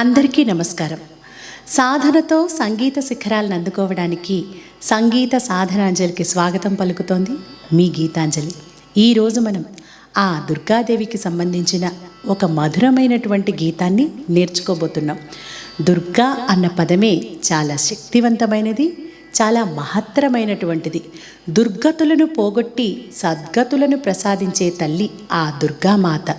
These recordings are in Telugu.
అందరికీ నమస్కారం. సాధనతో సంగీత శిఖరాలను అందుకోవడానికి సంగీత సాధనాంజలికి స్వాగతం పలుకుతోంది మీ గీతాంజలి. ఈరోజు మనం ఆ దుర్గాదేవికి సంబంధించిన ఒక మధురమైనటువంటి గీతాన్ని నేర్చుకోబోతున్నాం. దుర్గా అన్న పదమే చాలా శక్తివంతమైనది చాలా మహత్తరమైనటువంటిది. దుర్గతులను పోగొట్టి సద్గతులను ప్రసాదించే తల్లి ఆ దుర్గామాత.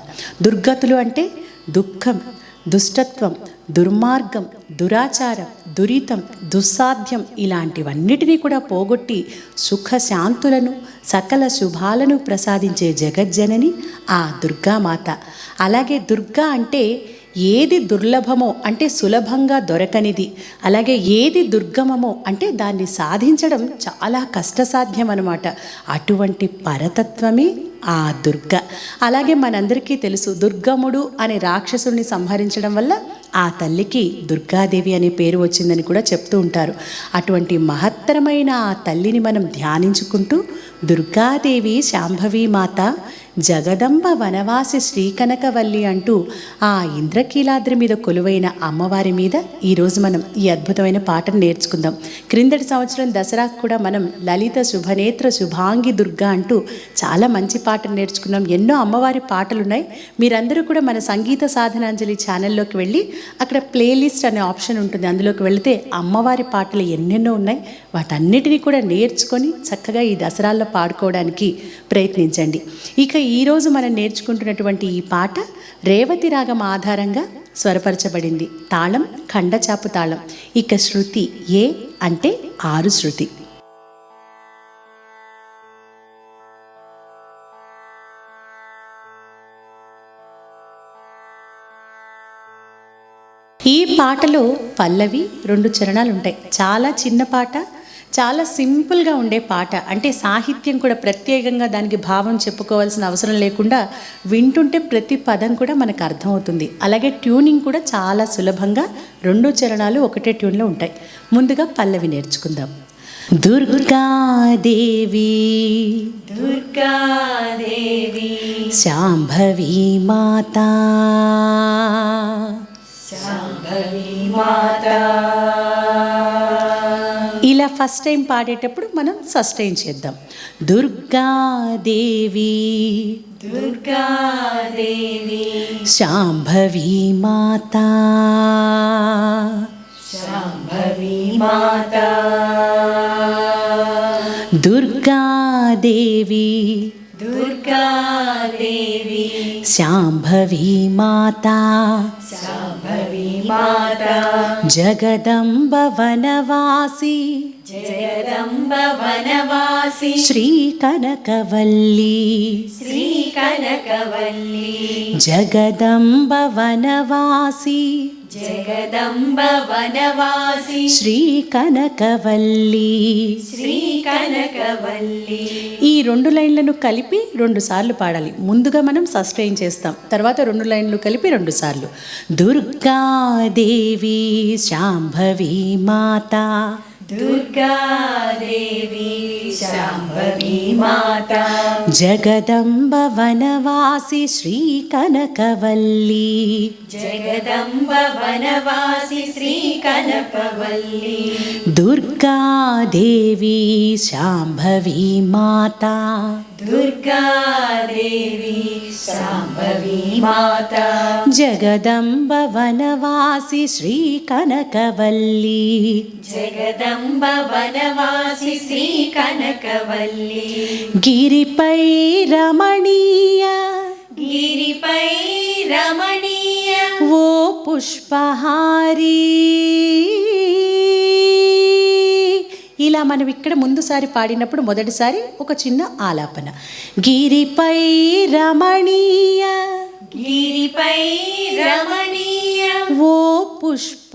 దుర్గతులు అంటే దుఃఖం దుష్టత్వం దుర్మార్గం దురాచారం దురితం దుస్సాధ్యం ఇలాంటివన్నిటినీ కూడా పోగొట్టి సుఖశాంతులను సకల శుభాలను ప్రసాదించే జగజ్జనని ఆ దుర్గామాత. అలాగే దుర్గా అంటే ఏది దుర్లభమో అంటే సులభంగా దొరకనిది. అలాగే ఏది దుర్గమమో అంటే దాన్ని సాధించడం చాలా కష్టసాధ్యం అనమాట అటువంటి పరతత్వమే ఆ దుర్గ. అలాగే మనందరికీ తెలుసు దుర్గముడు అనే రాక్షసుని సంహరించడం వల్ల ఆ తల్లికి దుర్గాదేవి అనే పేరు వచ్చిందని కూడా చెప్తూ ఉంటారు. అటువంటి మహత్తరమైన ఆ తల్లిని మనం ధ్యానించుకుంటూ దుర్గాదేవి శాంభవి మాత జగదంబ వనవాసి శ్రీకనకవల్లి అంటూ ఆ ఇంద్రకీలాద్రి మీద కొలువైన అమ్మవారి మీద ఈరోజు మనం ఈ అద్భుతమైన పాటను నేర్చుకుందాం. క్రిందటి సంవత్సరం దసరాకు కూడా మనం లలిత శుభనేత్ర శుభాంగి దుర్గా అంటూ చాలా మంచి పాటను నేర్చుకున్నాం. ఎన్నో అమ్మవారి పాటలు ఉన్నాయి మీరందరూ కూడా మన సంగీత సాధనాంజలి ఛానల్లోకి వెళ్ళి అక్కడ ప్లేలిస్ట్ అనే ఆప్షన్ ఉంటుంది. అందులోకి వెళితే అమ్మవారి పాటలు ఎన్నెన్నో ఉన్నాయి. వాటన్నిటినీ కూడా నేర్చుకొని చక్కగా ఈ దసరాల్లో పాడుకోవడానికి ప్రయత్నించండి. ఇక ఈరోజు మనం నేర్చుకుంటున్నటువంటి ఈ పాట రేవతి రాగం ఆధారంగా స్వరపరచబడింది. తాళం ఖండచాపు తాళం. ఇక శృతి ఏ అంటే ఆరు శృతి. ఈ పాటలో పల్లవి రెండు చరణాలు ఉంటాయి చాలా చిన్న పాట చాలా సింపుల్గా ఉండే పాట. అంటే సాహిత్యం కూడా ప్రత్యేకంగా దానికి భావం చెప్పుకోవాల్సిన అవసరం లేకుండా వింటుంటే ప్రతి పదం కూడా మనకు అర్థమవుతుంది. అలాగే ట్యూనింగ్ కూడా చాలా సులభంగా రెండు చరణాలు ఒకటే ట్యూన్లో ఉంటాయి. ముందుగా పల్లవి నేర్చుకుందాం. దుర్గాదేవి దుర్గాదేవి శాంభవి మాతా. శాంభవి మాత. ఇలా ఫస్ట్ టైం పాడేటప్పుడు మనం సస్టైన్ చేద్దాం. దుర్గాదేవి దుర్గాదేవి శాంభవి మాతా. శాంభవి మాత. దుర్గాదేవి दुर्गा देवी शाम्भवी माता। शाम्भवी माता। जगदम्ब वनवासी जगदम्ब वनवासी श्रीकनकवल्ली। श्रीकनकवल्ली। जगदम्ब वनवासी జగదంబ వనవాసి. శ్రీ కనకవల్లి శ్రీ కనకవల్లి ఈ రెండు లైన్లను కలిపి రెండు సార్లు పాడాలి. ముందుగా మనం సస్టైన్ చేస్తాం. తర్వాత రెండు లైన్లు కలిపి రెండు సార్లు. దుర్గాదేవి శాంభవి మాత. దుర్గాదేవి శాంభవి మాత. జగదంబ వనవాసి శ్రీ కనకవల్లి. జగదంబ వనవాసి శ్రీ కనకవల్లి. దుర్గాదేవి శాంభవి మాత. దుర్గాదేవి శాంభవి మాత. జగదంబ వనవాసి శ్రీ కనకవల్లి. జగదంబ వనవాసి శ్రీ కనకవల్లి. గిరిపై రమణీయ గిరిపై రమణీయ. ఓ పుష్పహారి. ఇలా మనం ఇక్కడ ముందుసారి పాడినప్పుడు మొదటిసారి ఒక చిన్న ఆలాపన. గిరిపై రమణీయ గిరిపై రమణీయ. ఓ పుష్ప.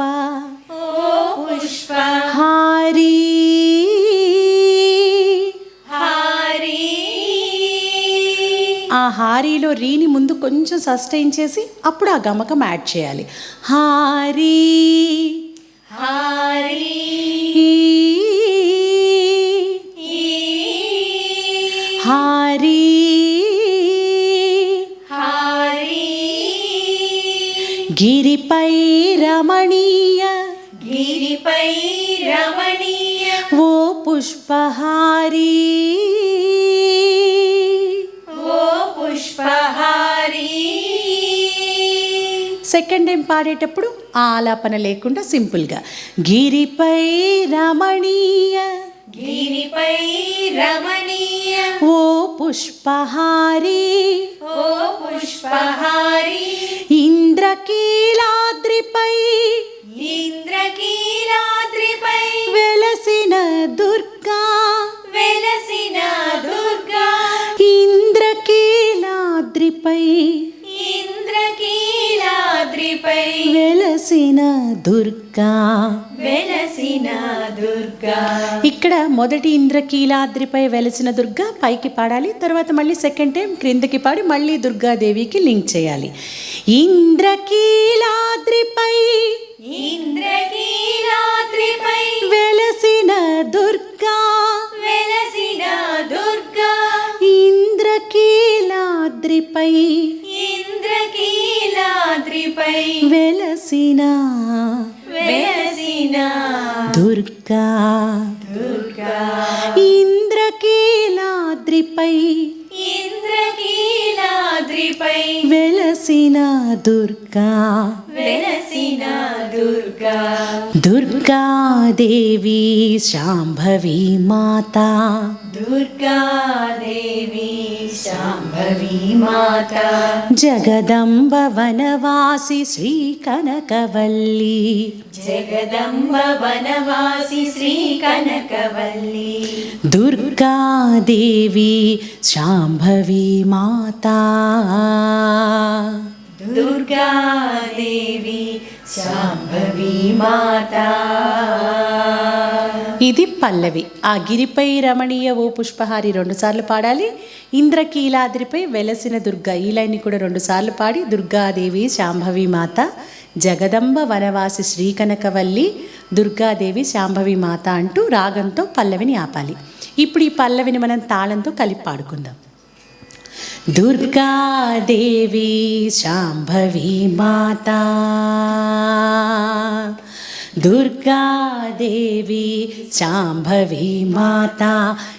హారీలో రీని ముందు కొంచెం సస్టైన్ చేసి అప్పుడు ఆ గమకం యాడ్ చేయాలి. హారీ హారి హారీ హారి. గిరిపై రమ టైం పాడేటప్పుడు ఆ ఆలాపన లేకుండా సింపుల్గా. గిరిపై రమణీయ. గిరిపై రమణీయ. ఓ పుష్పహారీ. ఓ పుష్పహారి. ఇంద్రకీలాద్రిపై. ఇంద్రకీలాద్రిపై. వెలసిన దుర్గా. వెలసిన దుర్గా. ఇంద్రకీలాద్రిపై. వెలసిన దుర్గా. వెలసిన దుర్గా. ఇక్కడ మొదటి ఇంద్రకీలాద్రిపై వెలసిన దుర్గా పైకి పాడాలి తర్వాత మళ్ళీ సెకండ్ టైం క్రిందకి పాడి మళ్ళీ దుర్గాదేవికి లింక్ చేయాలి. ఇంద్రకీలాద్రిపై ఇంద్రకీలాద్రిపై దుర్గా. వెలసిన దుర్గా. దుర్గాదేవి శాంభవి మాత. దుర్గాదేవి శాంభవి మాత. జగదంబ వనవాసి శ్రీ కనకవల్లి. జగదంబ వనవాసి శ్రీ కనకవల్లి. దుర్గాదేవి శాంభవి మాత. దుర్గాదేవి శాంభవి మాత. ఇది పల్లవి. ఆ గిరిపై రమణీయ ఓ పుష్పహారి రెండుసార్లు పాడాలి. ఇంద్రకీలాద్రిపై వెలసిన దుర్గా ఈ లైన్ని కూడా రెండుసార్లు పాడి దుర్గాదేవి శాంభవి మాత జగదంబ వనవాసి శ్రీకనకవల్లి దుర్గాదేవి శాంభవి మాత అంటూ రాగంతో పల్లవిని ఆపాలి. ఇప్పుడు ఈ పల్లవిని మనం తాళంతో కలిపి పాడుకుందాం. దుర్గాదేవి శాంభవి మాత దుర్గాదేవి శాంభవి మాత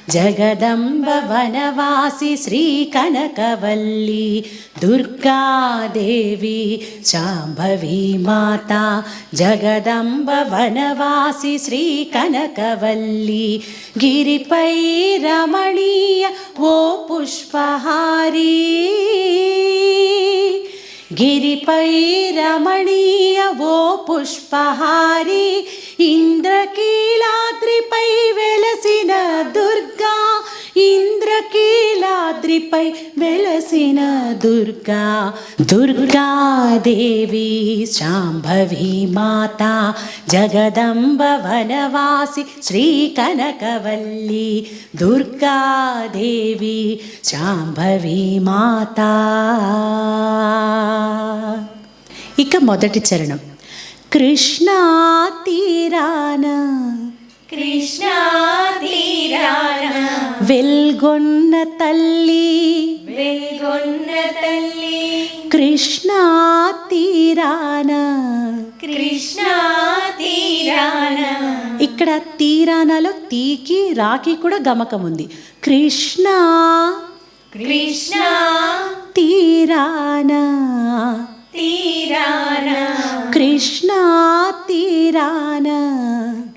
జగదంబ వనవాసి శ్రీ కనకవల్లి దుర్గాదేవి శాంభవి మాత జగదంబ వనవాసి శ్రీ కనకవల్లి గిరిపై రమణీయ ఓ పుష్పహారీ. గిరిపై రమణీయ ఓ పుష్పహారి ఇంద్రకీలాద్రిపై వెలసిన దుర్గా ఇంద్రకీలాద్రిపై వెలసిన దుర్గా దుర్గాదేవి శాంభవి మాత జగదంబ వనవాసి శ్రీ కనకవల్లి దుర్గాదేవి శాంభవి మాత. ఇక మొదటి చరణం. కృష్ణా తీరాన కృష్ణా తీరాన వెల్గొన్న తల్లి. వెల్గొన్న తల్లి. కృష్ణా తీరాన కృష్ణా తీరాన ఇక్కడ తీరానలో తీకి రాకి కూడా గమకం ఉంది. కృష్ణా కృష్ణా తీరాన. తీరాన. కృష్ణా తీరాన.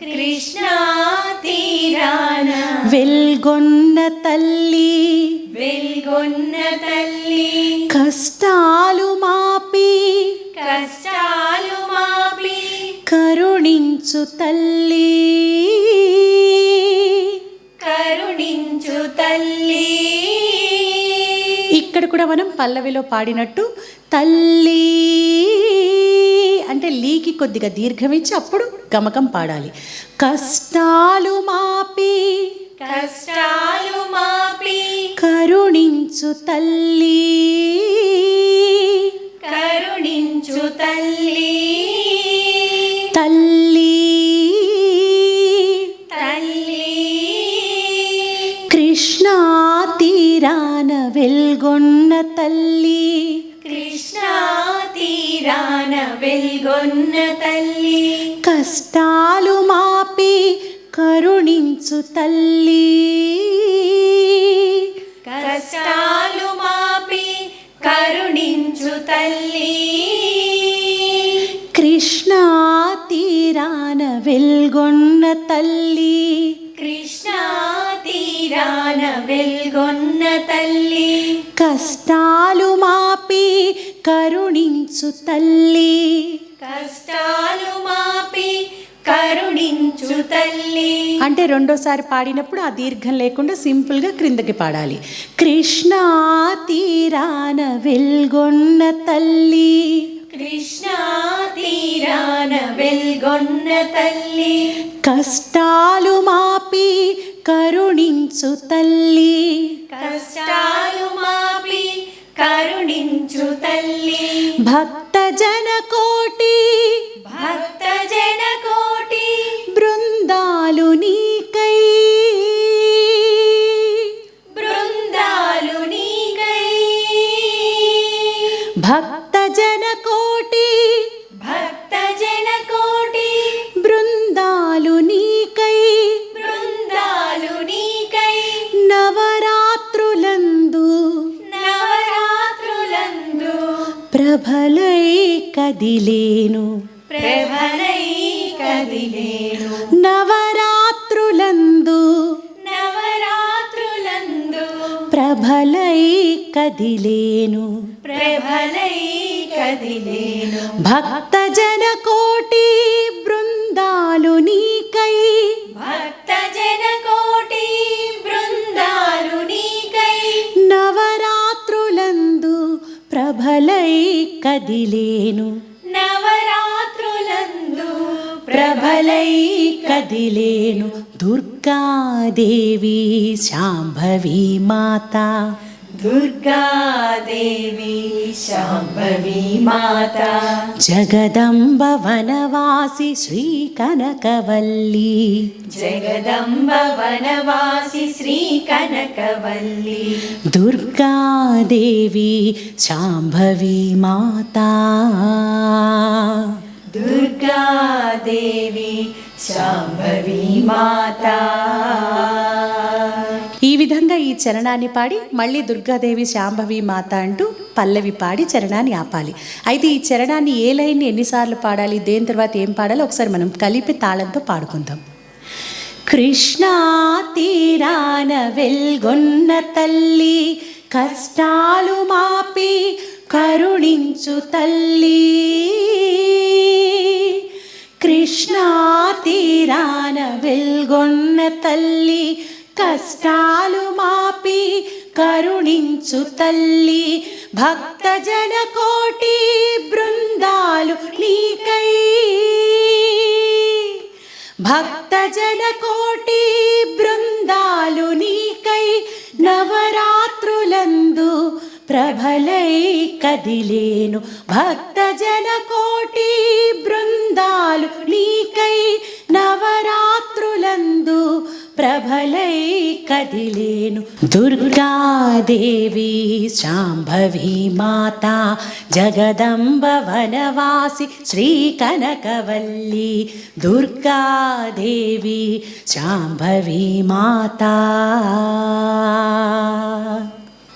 కృష్ణా తీరాన. వెల్గొన్న తల్లి. వెల్గొన్న తల్లి. కష్టాలు మాపి. కష్టాలు మాపి. కరుణించు తల్లి. మనం పల్లవిలో పాడినట్టు తల్లి అంటే లీకి కొద్దిగా దీర్ఘం ఇచ్చి అప్పుడు గమకం పాడాలి. కష్టాలు మాపి. కష్టాలు మాపి. కరుణించు తల్లి. కరుణించు తల్లి. తల్లి. తల్లి. కృష్ణా తీరాన వెల్గొన్న తల్లి కృష్ణా తీరాన వెల్గొన్న తల్లి. కష్టాలు మాపి కరుణించు తల్లి. కష్టాలు మాపి కరుణించు తల్లి. కృష్ణా తీరాన వెల్గొన్న తల్లి. కృష్ణా తీరాన వెల్గొన్న తల్లి. కష్టాలు మాపి కరుణించు తల్లి. కష్టాలు మాపి కరుణించు తల్లి. అంటే రెండోసారి పాడినప్పుడు ఆ దీర్ఘం లేకుండా సింపుల్గా క్రిందకి పాడాలి. కృష్ణా తీరాన వెల్గొన్న తల్లి. కృష్ణా తీరాన వెల్గొన్న తల్లి. కష్టాలు మాపి కరుణించు తల్లి. కష్టాలు మాపి కరుణించు తల్లి. భక్త జన కోటి భక్త జన కోటి బృందాలు నీకై కదిలేను. ప్రభలై కదిలేను నవరాత్రులందు నవరాత్రులందు ప్రభలై కదిలేను ప్రభలై కదిలేను భక్త కదిలేను. నవరాత్రులందు ప్రభలై కదిలేను. దుర్గాదేవి శాంభవి మాత దుర్గాదేవి శాంభవి మాత జగదంబ వనవాసి శ్రీ కనకవల్లి జగదంబ వనవాసి శ్రీ కనకవల్లి దుర్గాదేవి శాంభవి మాత దుర్గాదేవి శాంభవి మాత ఈ విధంగా ఈ చరణాన్ని పాడి మళ్ళీ దుర్గాదేవి శాంభవి మాత అంటూ పల్లవి పాడి చరణాన్ని ఆపాలి. అయితే ఈ చరణాన్ని ఏ లైన్ని ఎన్నిసార్లు పాడాలి దేని తర్వాత ఏం పాడాలో ఒకసారి మనం కలిపి తాళంతో పాడుకుందాం. కృష్ణా తీరాన వెల్గొన్న తల్లి కష్టాలు మాపి కరుణించు తల్లి. కృష్ణా తీరాన వెల్గొన్న తల్లి కష్టాలు మాపి కరుణించు తల్లి. భక్త జన కోటి బృందాలు నీకై. భక్త జన కోటి బృందాలు నీకై నవరాత్రులందు ప్రభలై కదిలేను. భక్త జన కోటి బృందాలు నీకై నవరాత్రులందు ప్రభలై కదిలేను దుర్గాదేవి శాంభవి మాత జగదంబ వనవాసి శ్రీ కనకవల్లి దుర్గాదేవి శాంభవి మాత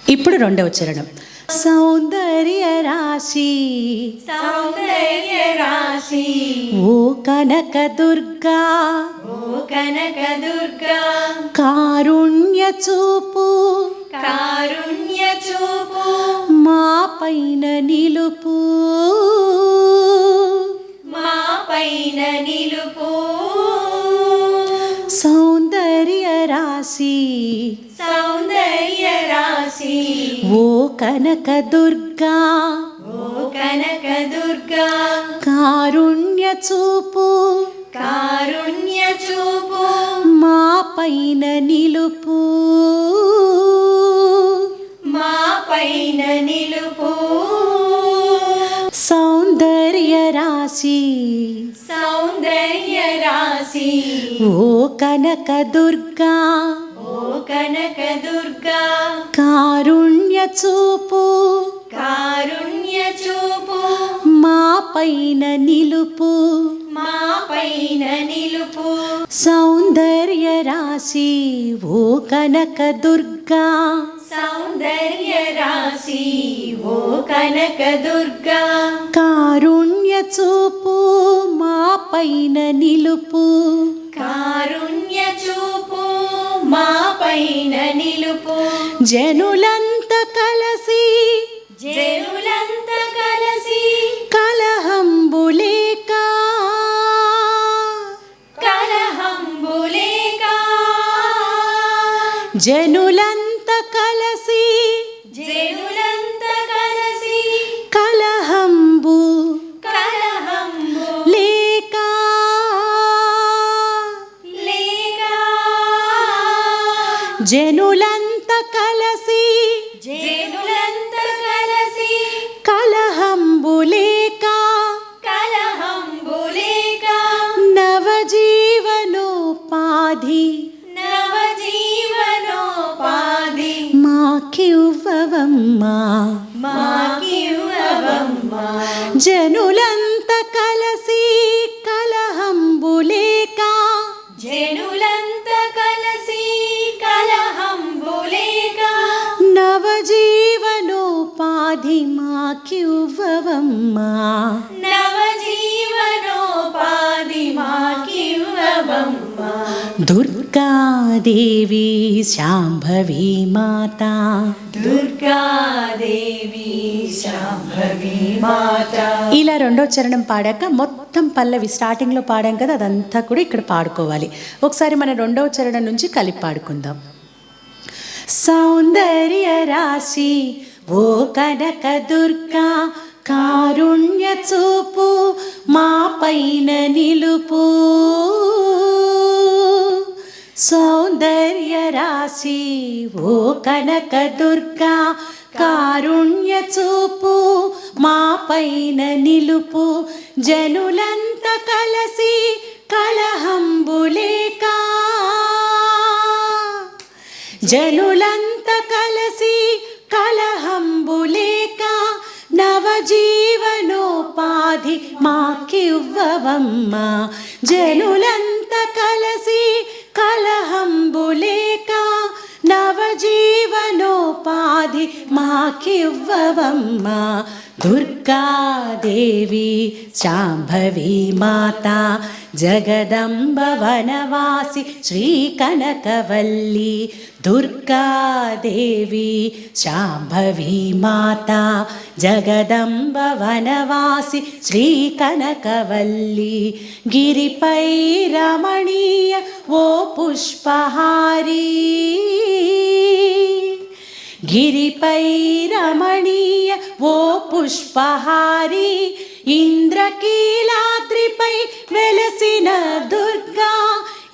ఇప్పుడు రెండవ చరణం. సౌందర్య రాశి. సౌందర్య రాశి. ఓ కనక దుర్గా. ఓ కనక దుర్గా. కారుణ్య చూపు. కారుణ్య చూపు. మా పైన నిలుపు. మా పైన నిలుపు. సౌందర్య రాశి. సౌందర్య రాశి. ఓ కనక దుర్గా. ఓ కనక దుర్గా. కారుణ్య చూపు. కారుణ్య చూపు. మా పైన నిలుపు. మా పైన నిలుపు. సౌందర్య రాశి. సౌందర్య రాశి. ఓ కనక దుర్గా. చూపు. కారుణ్య చూపు. మా పైన నిలుపు. మా పైన నిలుపు. సౌందర్య రాశి ఓ కనక దుర్గా. సౌందర్య రాశి ఓ కనక దుర్గా. కారుణ్య చూపు మా పైన నిలుపు. కారుణ్య చూపు మా పైన నిలుపు. జనులంత జనులంత దుర్గాదేవి శాంభవి మాత. దుర్గాదేవి శాంభవి మాత. ఇలా రెండో చరణం పాడాక మొత్తం పల్లవి స్టార్టింగ్లో పాడాం కదా అదంతా కూడా ఇక్కడ పాడుకోవాలి. ఒకసారి మన రెండవ చరణం నుంచి కలిపి పాడుకుందాం. సౌందర్య రాశి ఓ కనక దుర్గా కారుణ్య చూపు మా పైన నిలుపు. రాశి ఓ కనక దుర్గా కారుణ్య చూపు మా పైన నిలుపు జనులంత కలసి కలహంబులేక. జనులంత కలసి కలహంబులేక నవజీవనోపాధి మాకివ్వవమ్మ. జనులంత కలసి కలహంబులేకా. నవజీవనోపాధి మాకివ్వవమ్మా దుర్గాదేవి శాంభవి మాత జగదంబ వనవాసి శ్రీ కనకవల్లి దుర్గాదేవి శాంభవి మాత జగదంబ వనవాసి శ్రీ కనకవల్లి గిరిపై రమణీయ ఓ పుష్పహారీ. గిరిపై రమణీయ ఓ పుష్పహారి ఇంద్రకీలాద్రిపై వెలసిన దుర్గా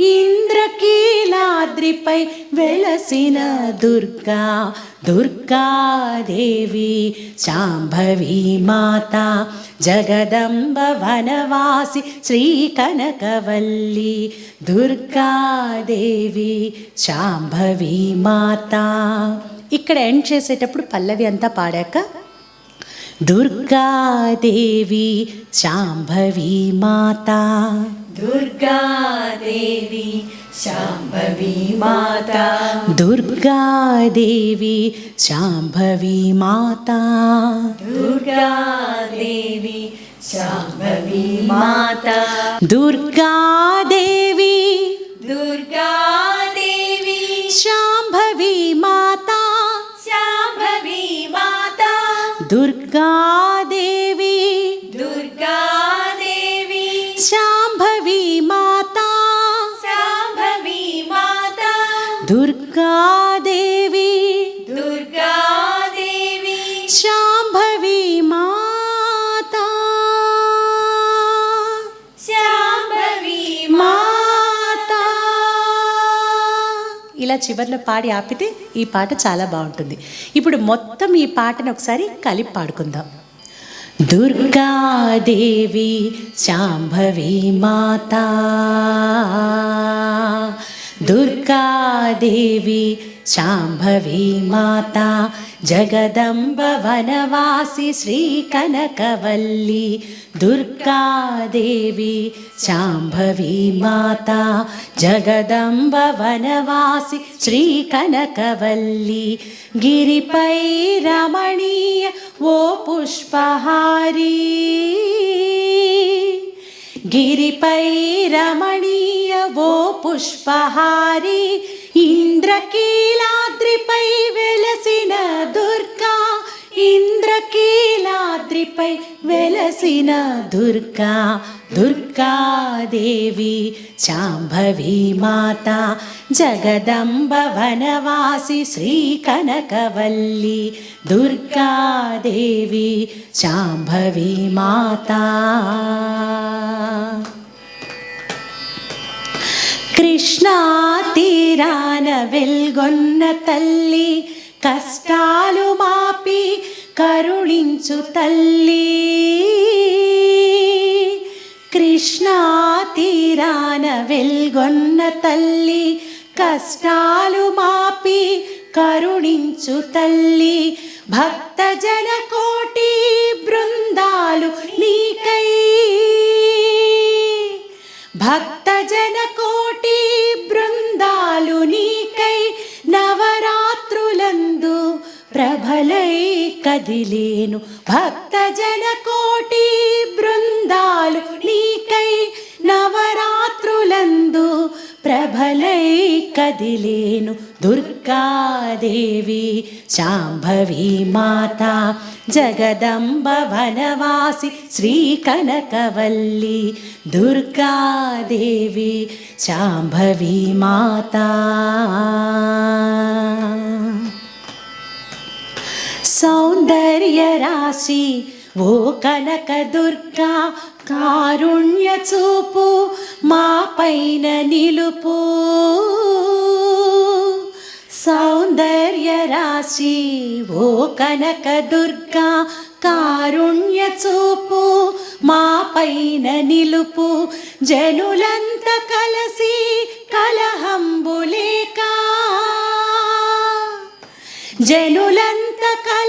ఇంద్రకీలాద్రిపై వెలసిన దుర్గా దుర్గాదేవి శాంభవి మాత జగదంబ వనవాసి శ్రీ కనకవల్లి దుర్గాదేవి శాంభవి మాత. ఇక్కడ ఎండ్ చేసేటప్పుడు పల్లవి అంతా పాడాక దుర్గాదేవి శాంభవి మాత. దుర్గాదేవి శాంభవి మాత దుర్గాదేవి శాంభవి మాత దుర్గాదేవి శాంభవి మాత దుర్గాదేవి దుర్గాదేవి శాంభవి మాత శాంభవి మాత దుర్గాదేవి దుర్గాదేవి దుర్గాదేవి శాంభవి మాత శాంభవి మాత ఇలా చివర్లో పాడి ఆపితే ఈ పాట చాలా బాగుంటుంది. ఇప్పుడు మొత్తం ఈ పాటను ఒకసారి కలిపి పాడుకుందాం. దుర్గాదేవి శాంభవి మాత. దుర్గా దుర్గాదేవి శాంభవి మాత జగదంబ వనవాసి శ్రీ కనకవల్లి దుర్గాదేవి శాంభవి మాత జగదంబ వనవాసి శ్రీ కనకవల్లి గిరిపై రమణీయ ఓ పుష్పహారీ గిరిపై రమణీయ ఓ పుష్పహారి ఇంద్రకీలాద్రిపై వెలసిన దుర్గా ఇంద్రకీలాద్రిపై వెలసిన దుర్గా దుర్గాదేవి శాంభవి మాత జగదంబ వనవాసి శ్రీ కనకవల్లి దుర్గాదేవి శాంభవి మాత. కృష్ణా తీరాన వెల్గొన్న తల్లి కష్టాలు మాపి కరుణించు తల్లి. కృష్ణా తీరాన వెల్గొన్న తల్లి కష్టాలు మాపి కరుణించు తల్లి. భక్తజన కోటి బృందాలు నీకై. భక్తజన కోటి బృందాలు నీకై. నవరా నవరాత్రులందు ప్రభలై కదిలేను భక్తజన కోటి బృందాలు నీకై నవరాత్రులందు ప్రభలై కదిలేను దుర్గాదేవి శాంభవి మాత జగదంబ వనవాసి శ్రీ కనకవల్లి దుర్గాదేవి శాంభవి మాత సౌందర్య రాశి ఓ కనక దుర్గా కారుణ్య చూపు మా పైన నిలుపు. సౌందర్య రాశి ఓ కనక దుర్గా కారుణ్య చూపు మా పైన నిలుపు. జనులంత కలసి కలహంబులేక. జనులంత కలసి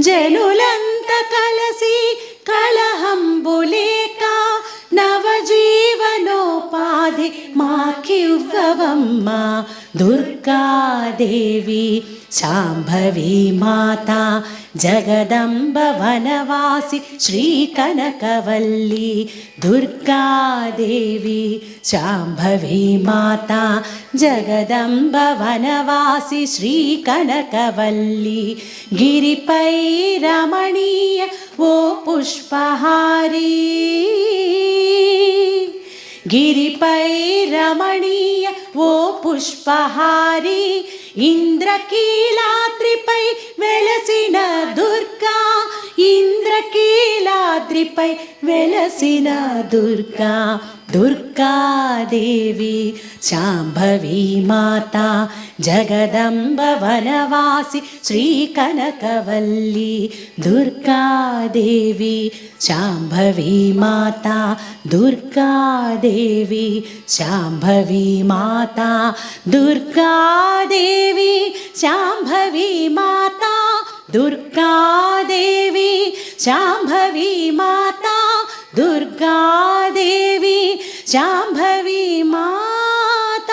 జనులంత కలసి కలహంబులేక నవజీవనోపాధి మాకివ్వవమ్మ. దుర్గాదేవి శాంభవి మాత జగదంబ వనవాసి శ్రీ కనకవల్లి దుర్గాదేవి శాంభవి మాత జగదంబ వనవాసి శ్రీ కనకవల్లి గిరిపై రమణీయ ఓ పుష్పహారీ గిరిపై రమణీయ ఓ పుష్పహారి ఇంద్రకీలాద్రిపై వెలసిన దుర్గా ఇంద్రకీలాద్రిపై వెలసిన దుర్గా దుర్గాదేవి శాంభవి మాత జగదంబ వనవాసి శ్రీ కనకవల్లి దుర్గాదేవి శాంభవి మాత దుర్గాదేవి శాంభవి మాత దుర్గాదేవి. శాంభవి మాత దుర్గాదేవి శాంభవి మాత దుర్గాదేవి శాంభవి మాత.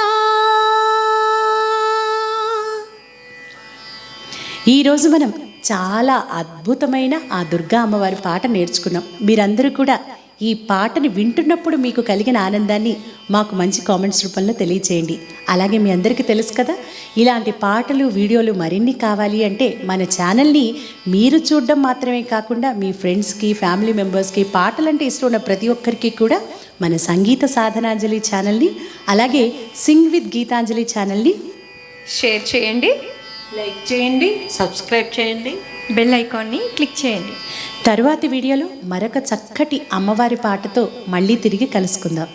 ఈరోజు మనం చాలా అద్భుతమైన ఆ దుర్గా అమ్మవారి పాట నేర్చుకున్నాం. మీరందరూ కూడా ఈ పాటని వింటున్నప్పుడు మీకు కలిగిన ఆనందాన్ని మాకు మంచి కామెంట్స్ రూపంలో తెలియచేయండి. అలాగే మీ అందరికీ తెలుసు కదా ఇలాంటి పాటలు వీడియోలు మరిన్ని కావాలి అంటే మన ఛానల్ని మీరు చూడడం మాత్రమే కాకుండా మీ ఫ్రెండ్స్కి ఫ్యామిలీ మెంబర్స్కి పాటలంటే ఇష్టం ఉన్న ప్రతి ఒక్కరికి కూడా మన సంగీత సాధనాంజలి ఛానల్ని అలాగే సింగ్ విత్ గీతాంజలి ఛానల్ని షేర్ చేయండి లైక్ చేయండి సబ్స్క్రైబ్ చేయండి బెల్ ఐకాన్ని క్లిక్ చేయండి. తరువాతి వీడియోలో మరొక చక్కటి అమ్మవారి పాటతో మళ్ళీ తిరిగి కలుసుకుందాం.